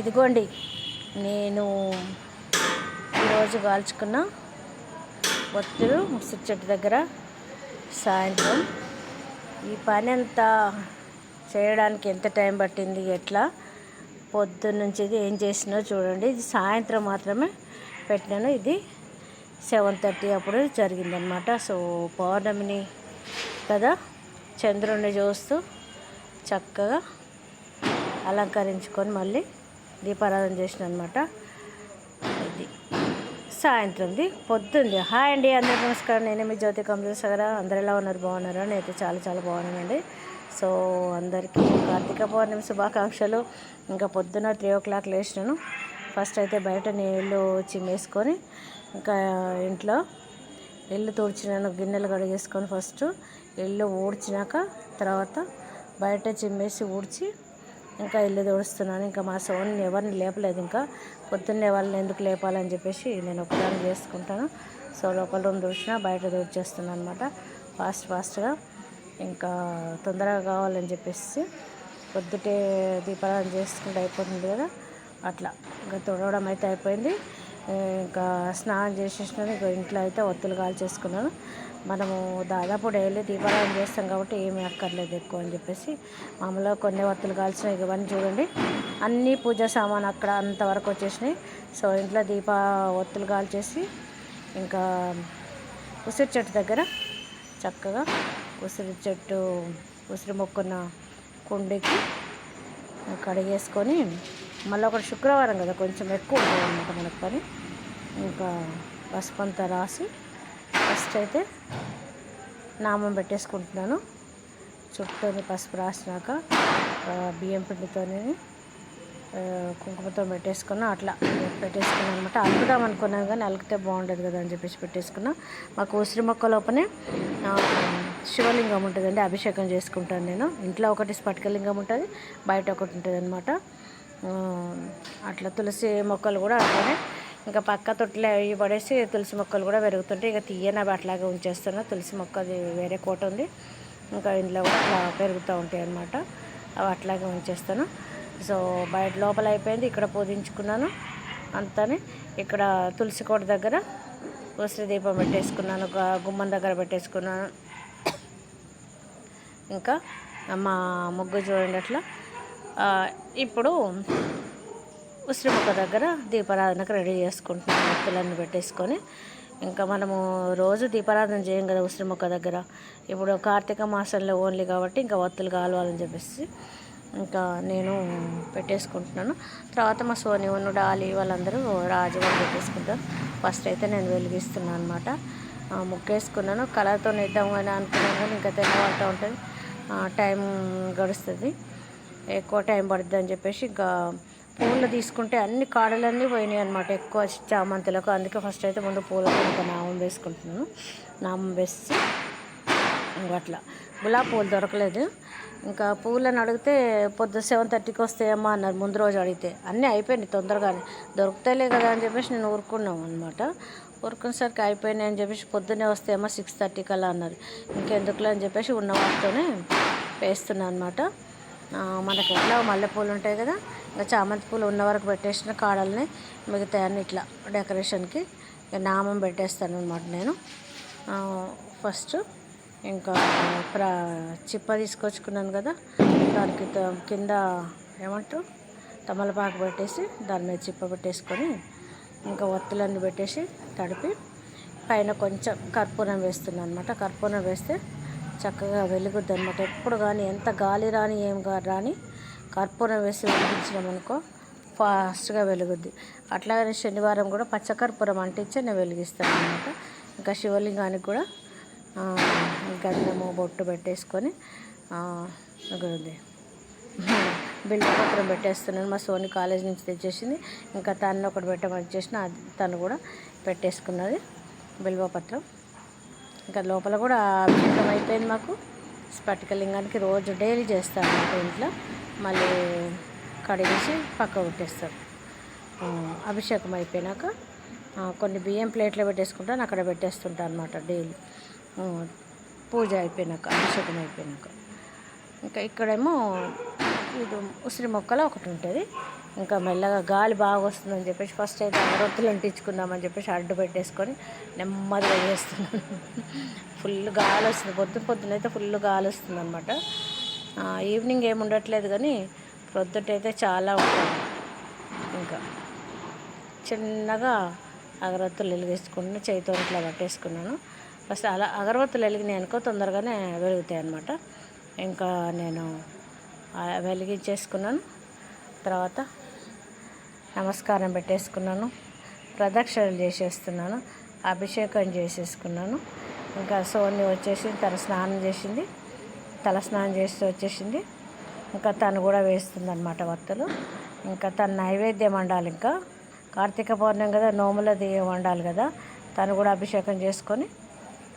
ఇదిగోండి నేను ఈరోజు కాల్చుకున్న ఒత్తులు ముసురు చెట్టు దగ్గర సాయంత్రం. ఈ పని అంతా చేయడానికి ఎంత టైం పట్టింది ఎట్లా? పొద్దున్నుంచి ఇది ఏం చేసినో చూడండి. ఇది సాయంత్రం మాత్రమే పెట్టినాను. ఇది సెవెన్ థర్టీ అప్పుడు జరిగిందనమాట సో పౌర్ణమిని కదా చంద్రుడిని చూస్తూ చక్కగా అలంకరించుకొని మళ్ళీ దీపారాధన చేసిన అనమాట ఇది సాయంత్రంది పొద్దుంది. హాయ్ అండి అందరికీ నమస్కారం. నేనే మీ జ్యోతి కంప్యూటర్ అందరు ఎలా ఉన్నారు? బాగున్నారా? నేనైతే చాలా చాలా బాగున్నానండి. సో అందరికీ కార్తీక పౌర్ణమి శుభాకాంక్షలు. ఇంకా పొద్దున త్రీ ఓ క్లాక్ లేచినాను. ఫస్ట్ అయితే బయట నీళ్ళు చిమ్మేసుకొని ఇంకా ఇంట్లో ఇల్లు తుడిచినాను గిన్నెలు కడిగేసుకొని ఫస్ట్. ఇల్లు ఊడ్చినాక తర్వాత బయట చిమ్మేసి ఊడ్చి ఇంకా ఇల్లు తుడుస్తున్నాను. ఇంకా మా సోన్ని ఎవరిని లేపలేదు. ఇంకా పొద్దున్నే వాళ్ళని ఎందుకు లేపాలని చెప్పేసి నేను ఒకదాన్ని చేసుకుంటాను. సో లోపల రూమ్ తుడిచిన బయట తుడిచేస్తున్నాను అనమాట ఫాస్ట్ ఫాస్ట్గా ఇంకా తొందరగా కావాలని చెప్పేసి పొద్దుటే దీపారాధన చేసుకుంటే అయిపోతుంది కదా. అట్లా ఇంకా తుడవడం అయితే అయిపోయింది. ఇంకా స్నానం చేసేసినాను. ఇంకా ఇంట్లో అయితే ఒత్తులు కాల్ చేసుకున్నాను మనము దాదాపు డైలీ దీపారాయణ చేస్తాం కాబట్టి ఏమీ అక్కర్లేదు ఎక్కువ అని చెప్పేసి మామూలుగా కొన్ని వత్తులు కాల్చిన ఇవన్నీ చూడండి. అన్ని పూజా సామాన్ అక్కడ అంతవరకు వచ్చేసినాయి. సో ఇంట్లో దీప ఒత్తులు కాల్చేసి ఇంకా ఉసిరి చెట్టు దగ్గర చక్కగా ఉసిరి చెట్టు ఉసిరి మొక్కున్న కుండికి కడిగేసుకొని మళ్ళీ ఒకటి శుక్రవారం కదా కొంచెం ఎక్కువ ఉంటుంది అనమాట మనకు పని. ఇంకా పసుపంతా రాసి ఫస్ట్ అయితే నామం పెట్టేసుకుంటున్నాను. చుట్టూని పసుపు రాసినాక బియ్యం పిండితోనే కుంకుమతో పెట్టేసుకున్నా అట్లా పెట్టేసుకున్నాను అనమాట అలుకుదాం అనుకున్నాం కానీ అలికితే బాగుండదు కదా అని చెప్పేసి పెట్టేసుకున్నా. మాకు ఉసిరి మొక్క లోపనే శివలింగం ఉంటుందండి అభిషేకం చేసుకుంటాను నేను. ఇంట్లో ఒకటి స్ఫటికలింగం ఉంటుంది బయట ఒకటి ఉంటుంది అనమాట అట్లా తులసి మొక్కలు కూడా అట్లానే ఇంకా పక్క తొట్టిలో అవి పడేసి తులసి మొక్కలు కూడా పెరుగుతుంటాయి. ఇక తీయని అవి అట్లాగే ఉంచేస్తున్నా. తులసి మొక్క వేరే కోట ఉంది. ఇంకా ఇంట్లో కూడా అట్లా పెరుగుతూ ఉంటాయి అన్నమాట. అవి అట్లాగే ఉంచేస్తాను. సో బయట లోపల అయిపోయింది. ఇక్కడ పూజించుకున్నాను. అంతనే ఇక్కడ తులసి కోట దగ్గర ఉసిరి దీపం పెట్టేసుకున్నాను. ఒక గుమ్మం దగ్గర పెట్టేసుకున్నాను. ఇంకా మా ముగ్గు చూడండి అట్లా. ఇప్పుడు ఉసిరి మొక్క దగ్గర దీపారాధనకు రెడీ చేసుకుంటున్నాం. ఒత్తులన్నీ పెట్టేసుకొని ఇంకా మనము రోజు దీపారాధన చేయం కదా ఉసిరి మొక్క దగ్గర. ఇప్పుడు కార్తీక మాసంలో ఓన్లీ కాబట్టి ఇంకా వత్తులు కావాలని చెప్పేసి ఇంకా నేను పెట్టేసుకుంటున్నాను. తర్వాత మా సోని ఉన్న డాలి వాళ్ళందరూ రాజు వాళ్ళు పెట్టేసుకుంటారు. ఫస్ట్ అయితే నేను వెలిగిస్తున్నాను అనమాట ముక్కేసుకున్నాను. కలర్తో ఇద్దాం కానీ అనుకున్నాను కానీ ఇంకా తెల్లవారుతూ ఉంటుంది. టైం గడుస్తుంది. ఎక్కువ టైం పడుతుంది అని చెప్పేసి ఇంకా పూలు తీసుకుంటే అన్ని కాడలన్నీ పోయినాయి అనమాట ఎక్కువ చామంతులకు. అందుకే ఫస్ట్ అయితే ముందు పూలకు ఇంకా నామం వేసుకుంటున్నాను. నామం వేసి అట్లా. గులాబీ పూలు దొరకలేదు. ఇంకా పూలను అడిగితే పొద్దు సెవెన్ థర్టీకి వస్తాయమ్మా అన్నారు. ముందు రోజు అడిగితే అన్నీ అయిపోయినాయి తొందరగానే. దొరుకుతాయిలే కదా అని చెప్పేసి నేను ఊరుకున్నాం అనమాట ఊరుకునేసరికి అయిపోయినాయి అని చెప్పేసి పొద్దున్నే వస్తాయమ్మా సిక్స్ థర్టీకి అలా అన్నారు. ఇంకెందుకులే అని చెప్పేసి ఉన్న వాటితోనే వేస్తున్నాను అనమాట మనకి ఎట్లా మల్లెపూలు ఉంటాయి కదా ఇంకా చామంతి పూలు ఉన్న వరకు పెట్టేసిన కాడల్ని మిగతా అన్ని ఇట్లా డెకరేషన్కి ఇక నామం పెట్టేస్తాను అనమాట నేను. ఫస్ట్ ఇంకా ప్రా చిప్ప తీసుకొచ్చుకున్నాను కదా దానికి కింద ఏమంటారు తమలపాకు పెట్టేసి దాని మీద చిప్ప పెట్టేసుకొని ఇంకా ఒత్తులన్నీ పెట్టేసి తడిపి పైన కొంచెం కర్పూరం వేస్తున్నాను అనమాట కర్పూరం వేస్తే చక్కగా వెలుగుద్ది అనమాట ఎప్పుడు కానీ ఎంత గాలి రాని ఏం రాని కర్పూరం వేసి వెలిగించినాం అనుకో ఫాస్ట్గా వెలుగుద్ది. అట్లాగనే శనివారం కూడా పచ్చకర్పూరం అంటించి నేను వెలిగిస్తాను అనమాట ఇంకా శివలింగానికి కూడా గంధము బొట్టు పెట్టేసుకొని ఆ, ఉంది. పత్రం పెట్టేస్తున్నాను. మా సోని కాలేజ్ నుంచి తెచ్చేసింది. ఇంకా తను ఒకటి పెట్టమని చేసిన అది తను కూడా పెట్టేసుకున్నది బిల్వపత్రం ఇంకా లోపల కూడా అభిషేకం అయిపోయింది మాకు. స్ఫటికలింగానికి రోజు డైలీ చేస్తాను అన్నమాట ఇంట్లో. మళ్ళీ కడిగేసి పక్క పెట్టేస్తారు అభిషేకం అయిపోయినాక కొన్ని బియ్యం ప్లేట్లో పెట్టేసుకుంటాను అక్కడ పెట్టేస్తుంటాను అనమాట డైలీ. పూజ అయిపోయినాక అభిషేకం అయిపోయినాక. ఇంకా ఇక్కడేమో ఇది ఉసిరి మొక్కలు ఒకటి ఉంటుంది. ఇంకా మెల్లగా గాలి బాగా వస్తుందని చెప్పేసి ఫస్ట్ అయితే అగరొత్తులు అంటించుకుందామని చెప్పేసి అడ్డు పెట్టేసుకొని నెమ్మదిగా చేస్తున్నాను. ఫుల్ గాలి వస్తుంది. పొద్దున పొద్దున అయితే ఫుల్ గాలి వస్తుంది అనమాట ఈవినింగ్ ఏమి ఉండట్లేదు కానీ ప్రొద్దుటైతే చాలా ఉంటుంది ఇంకా చిన్నగా అగరొత్తులు వెలిగించుకుని చేతితో ఇట్లా పట్టేసుకున్నాను. ఫస్ట్ అలా అగరబత్తులు వెలిగినాయి అనుకో తొందరగానే వెలుగుతాయి అనమాట ఇంకా నేను వెలిగించేసుకున్నాను. తర్వాత నమస్కారం పెట్టేసుకున్నాను. ప్రదక్షిణలు చేసేస్తున్నాను. అభిషేకం చేసేసుకున్నాను. ఇంకా సోని వచ్చేసి తన స్నానం చేసింది. తల స్నానం చేసి వచ్చేసింది. ఇంకా తను కూడా వేస్తుంది అనమాట వత్తలు. ఇంకా తన నైవేద్యం వండాలి ఇంకా. కార్తీక పౌర్ణమి కదా నోములది వండాలి కదా. తను కూడా అభిషేకం చేసుకొని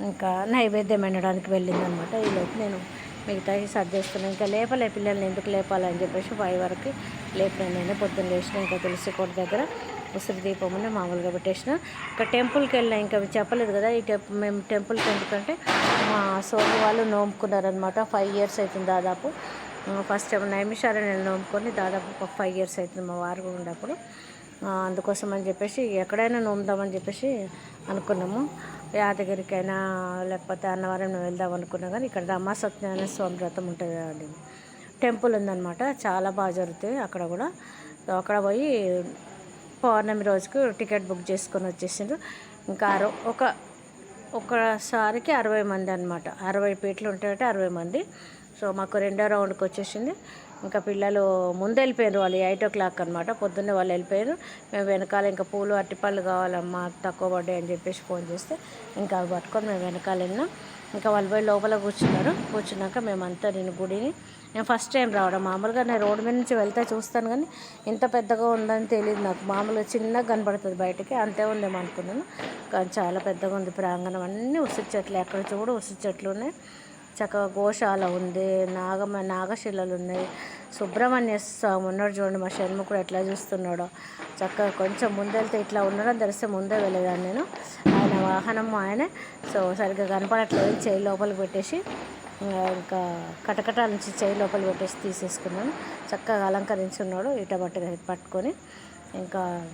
ఇంకా నైవేద్యం వండడానికి వెళ్ళిందనమాట ఈలోపు నేను మిగతాయి సర్దేస్తున్నాను ఇంకా లేపలే పిల్లల్ని ఎందుకు లేపాలని చెప్పేసి ఫైవ్ వరకు లేపిన నేను పొద్దున్న లేచిన ఇంకా తులసి కోట దగ్గర ఉసిరి దీపముని మామూలుగా పెట్టేసిన. ఇంకా టెంపుల్కి వెళ్ళినా ఇంకా చెప్పలేదు కదా ఈ టెంప్ మేము టెంపుల్కి ఎందుకంటే మా సోని వాళ్ళు నోముకున్నారనమాట ఫైవ్ ఇయర్స్ అవుతుంది దాదాపు. ఫస్ట్ టైం నైమిషాలు నేను నోముకొని దాదాపు ఒక ఫైవ్ ఇయర్స్ అవుతుంది మా వారు కూడా ఉన్నప్పుడు. అందుకోసం అని చెప్పేసి ఎక్కడైనా నోముదామని చెప్పేసి అనుకున్నాము. యాదగిరికైనా లేకపోతే అన్నవరం వెళ్దాం అనుకున్నా కానీ ఇక్కడ రమా సత్యనారాయణ స్వామి వ్రతం ఉంటుంది అండి. టెంపుల్ ఉందన్నమాట చాలా బాగా జరుగుతాయి అక్కడ కూడా. అక్కడ పోయి పౌర్ణమి రోజుకు టికెట్ బుక్ చేసుకొని వచ్చేసిండ్రు. ఇంకా అర ఒక ఒకసారికి అరవై మంది అనమాట అరవై పీట్లు ఉంటాయంటే అరవై మంది. సో మాకు రెండో రౌండ్కి వచ్చేసింది. ఇంకా పిల్లలు ముందు వెళ్ళిపోయారు వాళ్ళు ఎయిట్ ఓ క్లాక్ అనమాట పొద్దున్నే వాళ్ళు వెళ్ళిపోయారు మేము వెనకాల ఇంకా పూలు అరటిపళ్ళు కావాలమ్మా తక్కువ పడ్డాయి అని చెప్పేసి ఫోన్ చేస్తే ఇంకా అవి పట్టుకొని మేము వెనకాల వెళ్ళినాం. ఇంకా వాళ్ళు పోయి లోపల కూర్చున్నారు. కూర్చున్నాక మేమంతా నేను గుడిని నేను ఫస్ట్ టైం రావడం. మామూలుగా నేను రోడ్డు మీద నుంచి వెళ్తే చూస్తాను కానీ ఇంత పెద్దగా ఉందని తెలియదు నాకు. మామూలుగా చిన్నగా కనబడుతుంది బయటకి. అంతే ఉందేమో అనుకున్నాను. కానీ చాలా పెద్దగా ఉంది. ప్రాంగణం అన్నీ ఉసిరి చెట్లు. ఎక్కడ చూడు ఉసిరి చెట్లు ఉన్నాయి. చక్కగా గోశాల ఉంది నాగమ నాగశిలలు ఉన్నాయి. సుబ్రహ్మణ్య స్వామి ఉన్నాడు చూడండి మా షణ్ముఖుడు ఎట్లా చూస్తున్నాడో. చక్కగా కొంచెం ముందెళ్తే ఇట్లా ఉండడం తెలిస్తే ముందే వెళ్ళేదాన్ని నేను. ఆయన వాహనం ఆయనే. సో సరిగ్గా కనపడట్లేదు చేయి లోపలికి పెట్టేసి ఇంకా ఇంకా కటకటాల నుంచి చేయి లోపల పెట్టేసి తీసేసుకున్నాను. చక్కగా అలంకరించి ఉన్నాడు ఇట పట్టుగా పట్టుకొని. ఇంకా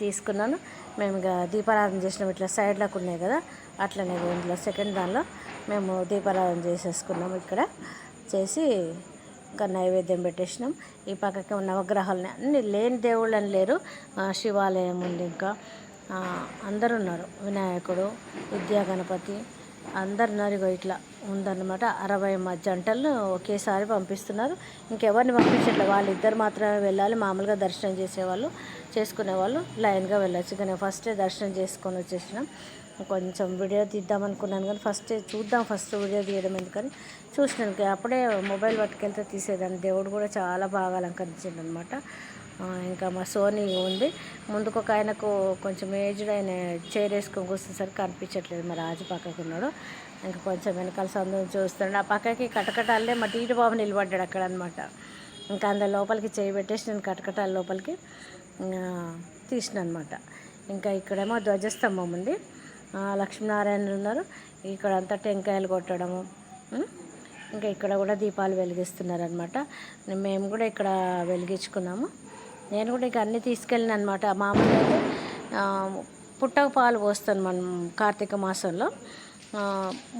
తీసుకున్నాను. మేము ఇక దీపారాధన చేసినాం. ఇట్లా సైడ్లకు ఉన్నాయి కదా అట్లనే ఇందులో సెకండ్ దానిలో మేము దీపారాధన చేసేసుకున్నాం ఇక్కడ. చేసి ఇంకా నైవేద్యం పెట్టేసినాం. ఈ పక్కకి నవగ్రహాలని అన్ని లేని దేవుళ్ళు అని లేరు. శివాలయం ఉంది ఇంకా. అందరు ఉన్నారు. వినాయకుడు విద్యా గణపతి అందరు ఉన్నారు. ఇగో ఇట్లా ఉందన్నమాట. అరవై జంటలను ఒకేసారి పంపిస్తున్నారు. ఇంకెవరిని పంపించట్లేదు వాళ్ళిద్దరు మాత్రమే వెళ్ళాలి. మామూలుగా దర్శనం చేసేవాళ్ళు. చేసుకునేవాళ్ళు లైన్గా వెళ్ళొచ్చు. కానీ ఫస్టే దర్శనం చేసుకొని వచ్చేసినాం. కొంచెం వీడియో తీద్దాం అనుకున్నాను కానీ ఫస్ట్ చూద్దాం ఫస్ట్ వీడియో తీయడం ఎందుకని. చూసినాను అప్పుడే మొబైల్ పట్టుకెళ్తే తీసేదాన్ని. దేవుడు కూడా చాలా బాగా అలంకరించిండు అనమాట ఇంకా మా సోనీ ఉంది. ముందుకు ఒక ఆయనకు కొంచెం ఏజ్డ్ ఆయన చైర్ వేసుకొని కూర్చునేసరికి కనిపించట్లేదు. మా రాజు పక్కకు ఉన్నాడు. ఇంకా కొంచెం వెనకాల సందు చూస్తున్నాడు. ఆ పక్కకి కటకటాలే మా టీటి బాబు నిలబడ్డాడు అక్కడ అనమాట ఇంకా అందులో లోపలికి చేయి పెట్టేసి నేను కటకటాల లోపలికి తీసిన అనమాట ఇంకా ఇక్కడేమో ధ్వజస్తంభం ఉంది. ఆ, లక్ష్మీనారాయణులు ఉన్నారు. ఇక్కడ అంతా టెంకాయలు కొట్టడము ఇంకా ఇక్కడ కూడా దీపాలు వెలిగిస్తున్నారనమాట. మేము కూడా ఇక్కడ వెలిగించుకున్నాము. నేను కూడా ఇక అన్నీ తీసుకెళ్ళిన అనమాట మామూలుగా అయితే పుట్టక పాలు పోస్తాను మనం కార్తీక మాసంలో.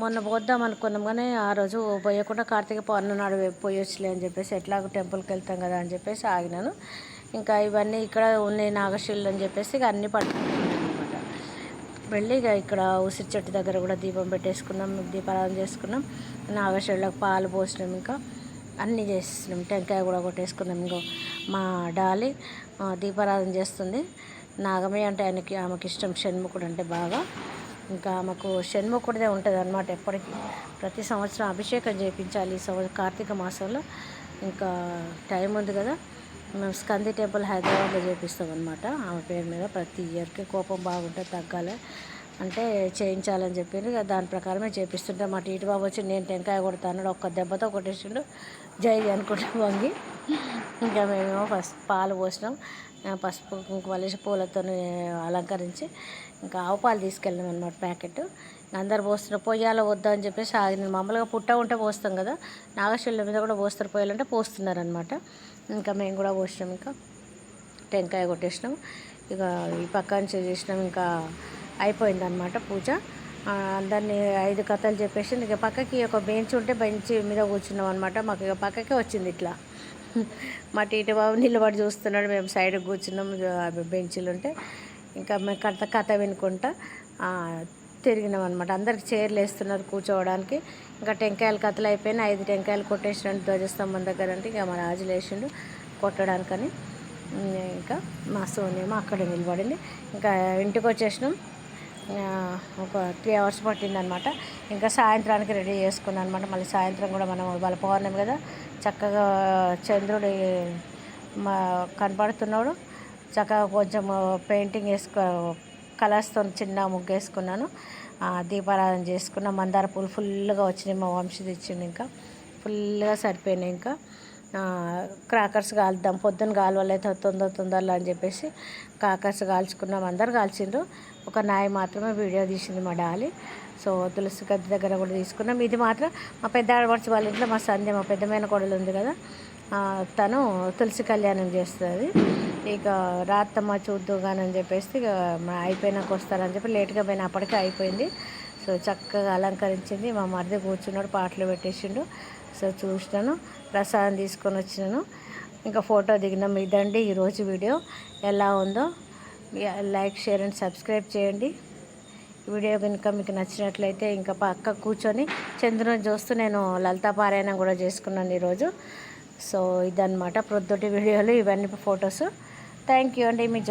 మొన్న పోద్దాం అనుకున్నాం కానీ ఆ రోజు పోయకుండా కార్తీక పౌర్ణమి నాడు పోయొచ్చులే అని చెప్పేసి ఎట్లాగో టెంపుల్కి వెళ్తాం కదా అని చెప్పేసి ఆగినాను. ఇంకా ఇవన్నీ ఇక్కడ ఉన్నాయి నాగశిల్లు అని చెప్పేసి ఇక అన్నీ పట్టుకున్నాను అనమాట వెళ్ళి ఇక ఇక్కడ ఉసిరి చెట్టు దగ్గర కూడా దీపం పెట్టేసుకున్నాం దీపారాధన చేసుకున్నాం. నాగశిలకు పాలు పోసినాం ఇంకా. అన్నీ చేసినాం టెంకాయ కూడా కొట్టేసుకున్నాం. ఇంకో మా డాలి దీపారాధన చేస్తుంది. నాగమే అంటే ఆయనకి ఆమెకి ఇష్టం షణ్ముఖుడు అంటే బాగా. ఇంకా మాకు షణ్ముఖుడిదే ఉంటుంది అనమాట ఎప్పటికీ. ప్రతి సంవత్సరం అభిషేకం చేయించాలి ఈ సంవత్సరం కార్తీక మాసంలో. ఇంకా టైం ఉంది కదా మేము స్కంది టెంపుల్ హైదరాబాద్లో చేపిస్తాం అనమాట ఆమె పేరు మీద ప్రతి ఇయర్కి కోపం బాగుంటే తగ్గాలి. అంటే చేయించాలని చెప్పింది దాని ప్రకారమే చేపిస్తుంటే మా టీటి బాబు వచ్చి నేను టెంకాయ కొడతాను ఒక్క దెబ్బతో కొట్టేసిండు. జై అనుకుంటా వంగి. ఇంకా మేమేమో ఫస్ట్ పాలు పోసినాం. పసుపు కుంకుమ పూలతో అలంకరించి ఇంకా ఆవు పాలు తీసుకెళ్ళినాం అనమాట ప్యాకెట్. అందరు పోస్తున్నారు పొయ్యాలో వద్దా అని చెప్పేసి ఆగిన మామూలుగా పుట్ట ఉంటే పోస్తాం కదా నాగశిల మీద కూడా పోస్తారు పొయ్యాలంటే పోస్తున్నారు అనమాట ఇంకా మేము కూడా పోసినాం ఇంకా టెంకాయ కొట్టేసినాం ఇక ఈ పక్క నుంచి చేసినాం ఇంకా అయిపోయిందనమాట పూజ. అందరినీ ఐదు కథలు చెప్పేసి ఇక పక్కకి ఒక బెంచ్ ఉంటే బెంచ్ మీద కూర్చున్నాం అనమాట మాకు ఇక పక్కకే వచ్చింది ఇట్లా. మా టీటీ బాబు నిలబడి చూస్తున్నాడు. మేము సైడ్కి కూర్చున్నాం. బెంచీలు ఉంటే ఇంకా మేము కథ కథ వినుకుంటా తిరిగినాం అనమాట అందరికి చైర్లు వేస్తున్నారు కూర్చోవడానికి. ఇంకా టెంకాయలు కథలు అయిపోయినాయి. ఐదు టెంకాయలు కొట్టేసినాడు ధ్వజస్తంభం దగ్గర అంటే ఇక మా రాజులు వేసిండు కొట్టడానికని. ఇంకా మా సోనేమో అక్కడ నిలబడింది. ఇంకా ఇంటికి వచ్చేసినాం. ఒక త్రీ అవర్స్ పట్టిందనమాట. ఇంకా సాయంత్రానికి రెడీ చేసుకున్నాను అనమాట మళ్ళీ సాయంత్రం కూడా మనం వాళ్ళ పౌర్ణమి కదా. చక్కగా చంద్రుడు మా కనపడుతున్నాడు. చక్కగా కొంచెం పెయింటింగ్ వేసుకో కలర్స్తో చిన్న ముగ్గు వేసుకున్నాను. దీపారాధన చేసుకున్న మందార పూలు ఫుల్గా వచ్చినాయి. మా వంశీ తెచ్చిండు ఇంకా. ఫుల్గా సరిపోయినాయి ఇంకా. క్రాకర్స్ కాల్దాం పొద్దున్న కాలువలైతే తొందర తొందరలో అని చెప్పేసి క్రాకర్స్ కాల్చుకున్నాం. అందరు కాల్చిండ్రు. ఒక నాయ మాత్రమే వీడియో తీసింది మా డాలి సో తులసి గద్ద దగ్గర కూడా తీసుకున్నాం. ఇది మాత్రం మా పెద్ద ఆడపడిచి వాళ్ళ ఇంట్లో మా సంధ్య మా పెద్దమైన కొడలు ఉంది కదా తను తులసి కళ్యాణం చేస్తుంది. ఇక రాత్తమ్మ చూద్దుగానని అని చెప్పేసి ఇక అయిపోయినాక వస్తారని చెప్పి లేట్గా పోయిన అప్పటికే అయిపోయింది. సో చక్కగా అలంకరించింది. మా మరిది కూర్చున్నాడు పాటలు పెట్టేసిండు. సో చూసినాను ప్రసాదం తీసుకొని వచ్చినాను. ఇంకా ఫోటో దిగినాం. ఇదండి ఈరోజు వీడియో. ఎలా ఉందో లైక్ షేర్ అండ్ సబ్స్క్రైబ్ చేయండి. వీడియో కనుక మీకు నచ్చినట్లయితే ఇంకా పక్క కూర్చొని చంద్రుని చూస్తూ నేను లలితా పారాయణం కూడా చేసుకున్నాను ఈరోజు. సో ఇదన్నమాట ప్రొద్దుటి వీడియోలు. ఇవన్నీ ఫొటోస్. థ్యాంక్ యూ అండి. మీ